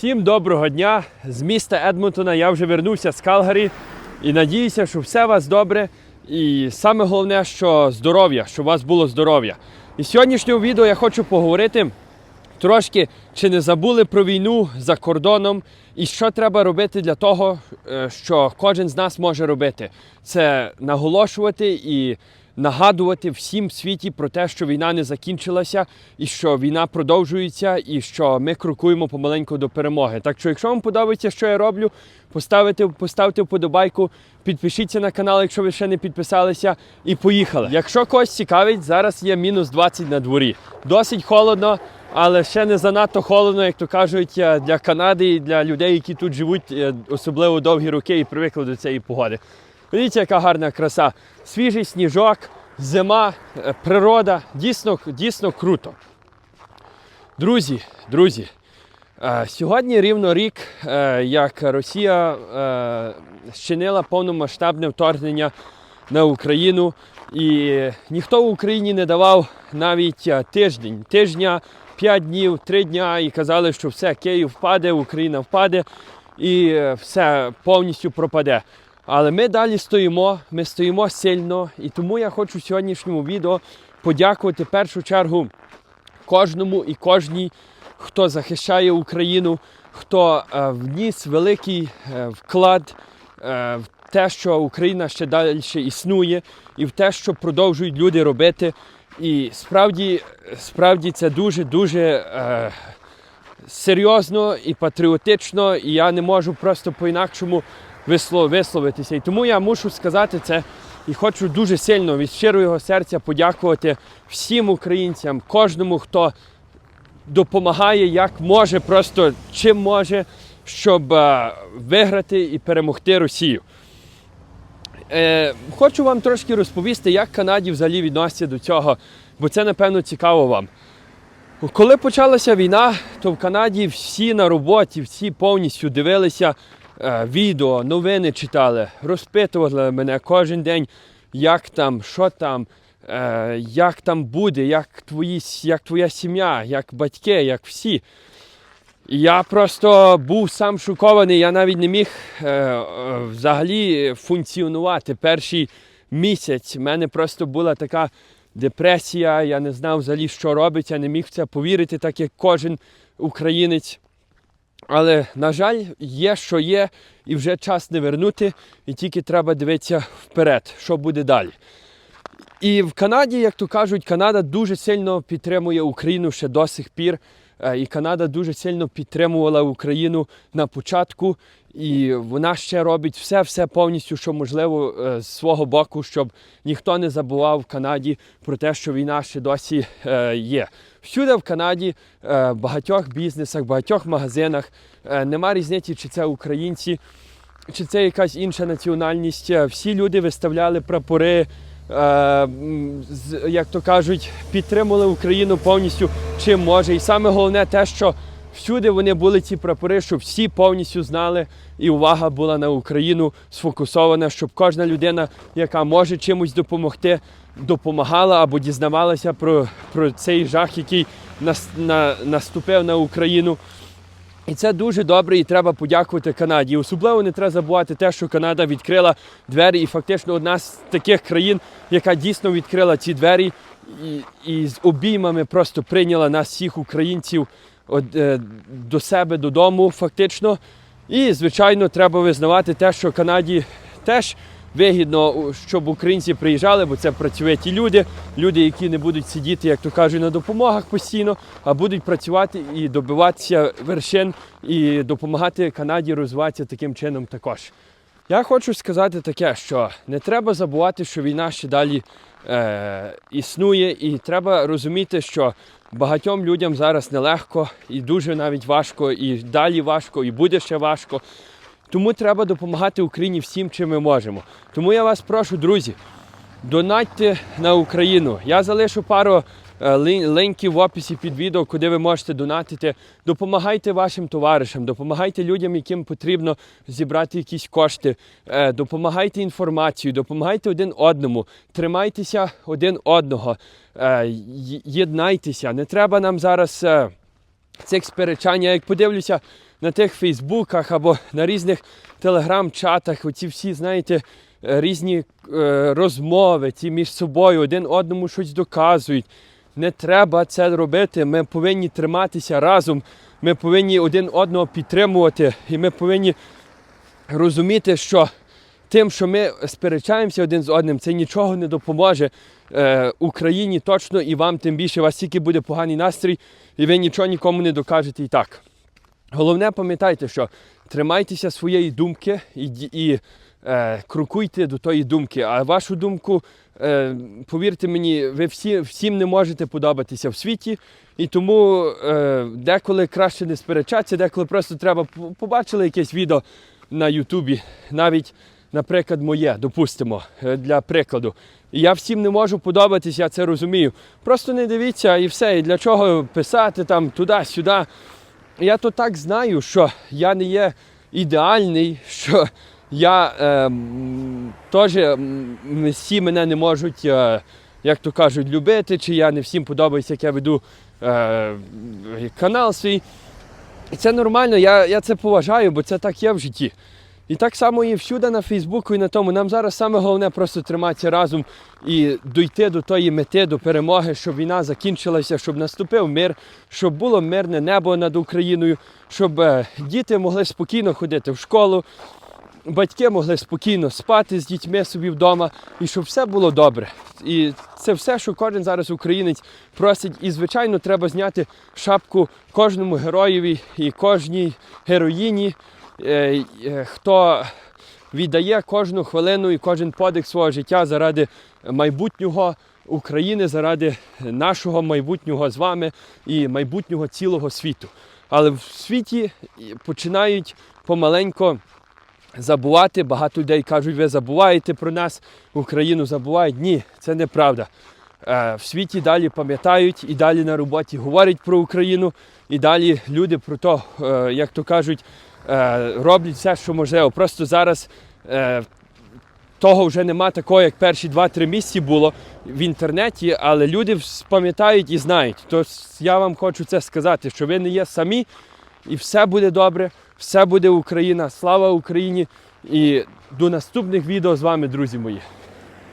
Всім доброго дня! З міста Едмонтона я вже вернувся з Калгарі і надіюся, що все у вас добре. І саме головне, що здоров'я, щоб у вас було здоров'я. І в сьогоднішньому відео я хочу поговорити трошки, чи не забули про війну за кордоном, і що треба робити для того, е, що кожен з нас може робити. Це наголошувати і нагадувати всім світі про те, що війна не закінчилася, і що війна продовжується, і що ми крокуємо помаленьку до перемоги. Так що, якщо вам подобається, що я роблю, поставите, поставте вподобайку, підпишіться на канал, якщо ви ще не підписалися, і поїхали. Якщо когось цікавить, зараз є мінус 20 на дворі. Досить холодно. Але ще не занадто холодно, як то кажуть, е, для Канади і для людей, які тут живуть, е, особливо довгі роки і привикли до цієї погоди. Дивіться, яка гарна краса. Свіжий сніжок, зима, е, природа. Дійсно, дійсно круто. Друзі, друзі, е, сьогодні рівно рік, е, як Росія щинила повномасштабне вторгнення на Україну. І ніхто в Україні не давав навіть тиждень, тижня, п'ять днів, три дня і казали, що все, Київ впаде, Україна впаде і все повністю пропаде. Але ми далі стоїмо, ми стоїмо сильно, і тому я хочу в сьогоднішньому відео подякувати в першу чергу кожному і кожній, хто захищає Україну, хто е, вніс великий е, вклад е, в те, що Україна ще далі існує, і в те, що продовжують люди робити. І справді, справді це дуже дуже е, серйозно і патріотично, і я не можу просто по-інакшому висловитися. І тому я мушу сказати це і хочу дуже сильно від щирого серця подякувати всім українцям, кожному, хто допомагає, як може, просто чим може, щоб е, виграти і перемогти Росію. Е, хочу вам трошки розповісти, як Канаді взагалі відносяться до цього, бо це, напевно, цікаво вам. Коли почалася війна, то в Канаді всі на роботі, всі повністю дивилися відео, новини читали, розпитували мене кожен день, як там, що там, е, як там буде, як, твої, як твоя сім'я, як батьки, як всі. Я просто був сам шокований, я навіть не міг е, е, взагалі функціонувати. Перший місяць в мене просто була така депресія, я не знав взагалі, що робиться, не міг в це повірити, так як кожен українець. Але, на жаль, є, що є, і вже час не вернути, і тільки треба дивитися вперед, що буде далі. І в Канаді, як то кажуть, Канада дуже сильно підтримує Україну ще до сих пір. Е, І Канада дуже сильно підтримувала Україну на початку, і вона ще робить все, все повністю, що можливо е, з свого боку, щоб ніхто не забував в Канаді про те, що війна ще досі е, є. Всюди в Канаді, в багатьох бізнесах, в багатьох магазинах нема різниці, чи це українці, чи це якась інша національність. Всі люди виставляли прапори. Е, Як то кажуть, підтримували Україну повністю чим може. І саме головне те, що всюди вони були ці прапори, щоб всі повністю знали, і увага була на Україну сфокусована, щоб кожна людина, яка може чимось допомогти, допомагала або дізнавалася про, про цей жах, який нас, на, наступив на Україну. І це дуже добре, і треба подякувати Канаді. Особливо не треба забувати те, що Канада відкрила двері, і фактично одна з таких країн, яка дійсно відкрила ці двері і, і з обіймами просто прийняла нас всіх українців от, е, до себе додому, фактично. І, звичайно, треба визнавати те, що Канаді теж вигідно, щоб українці приїжджали, бо це працьовиті люди, люди, які не будуть сидіти, як то кажуть, на допомогах постійно, а будуть працювати і добиватися вершин і допомагати Канаді розвиватися таким чином також. Я хочу сказати таке, що не треба забувати, що війна ще далі е, існує, і треба розуміти, що багатьом людям зараз нелегко і дуже навіть важко, і далі важко, і буде ще важко. Тому треба допомагати Україні всім, чим ми можемо. Тому я вас прошу, друзі, донатьте на Україну. Я залишу пару е, линків в описі під відео, куди ви можете донатити. Допомагайте вашим товаришам, допомагайте людям, яким потрібно зібрати якісь кошти, е, допомагайте інформацією, допомагайте один одному, тримайтеся один одного, е, єднайтеся. Не треба нам зараз. цих сперечань. Я як подивлюся на тих Фейсбуках або на різних телеграм-чатах, оці всі, знаєте, е, різні е, розмови, ці між собою один одному щось доказують. Не треба це робити. Ми повинні триматися разом. Ми повинні один одного підтримувати, і ми повинні розуміти, що тим, що ми сперечаємося один з одним, це нічого не допоможе е, Україні точно і вам тим більше. У вас тільки буде поганий настрій, і ви нічого нікому не докажете і так. Головне, пам'ятайте, що тримайтеся своєї думки і, і е, крокуйте до тої думки. А вашу думку, е, повірте мені, ви всі, всім не можете подобатися в світі. І тому е, деколи краще не сперечатися, деколи просто треба побачили якесь відео на Ютубі, навіть, наприклад, моє, допустимо, е, для прикладу. Я всім не можу подобатися, я це розумію. Просто не дивіться і все. І для чого писати там туди-сюди. Я то так знаю, що я не є ідеальний, що я е, теж всі мене не можуть, е, як то кажуть, любити, чи я не всім подобається, як я веду е, канал свій. Це нормально, я, я це поважаю, бо це так є в житті. І так само і всюди на Фейсбуку і на тому. Нам зараз саме головне просто триматися разом і дійти до тої мети, до перемоги, щоб війна закінчилася, щоб наступив мир, щоб було мирне небо над Україною, щоб е, діти могли спокійно ходити в школу, батьки могли спокійно спати з дітьми собі вдома, і щоб все було добре. І це все, що кожен зараз українець просить. І, звичайно, треба зняти шапку кожному героєві і кожній героїні, хто віддає кожну хвилину і кожен подих свого життя заради майбутнього України, заради нашого майбутнього з вами і майбутнього цілого світу. Але в світі починають помаленько забувати. Багато людей кажуть, ви забуваєте про нас, Україну забувають. Ні, це неправда. Е, В світі далі пам'ятають і далі на роботі говорять про Україну, і далі люди про то, е, як то кажуть, е, роблять все, що можливо. Просто зараз е, того вже нема такого, як перші 2-3 місяці було в інтернеті, але люди пам'ятають і знають. Тож я вам хочу це сказати, що ви не є самі, і все буде добре, все буде Україна. Слава Україні! І до наступних відео з вами, друзі мої.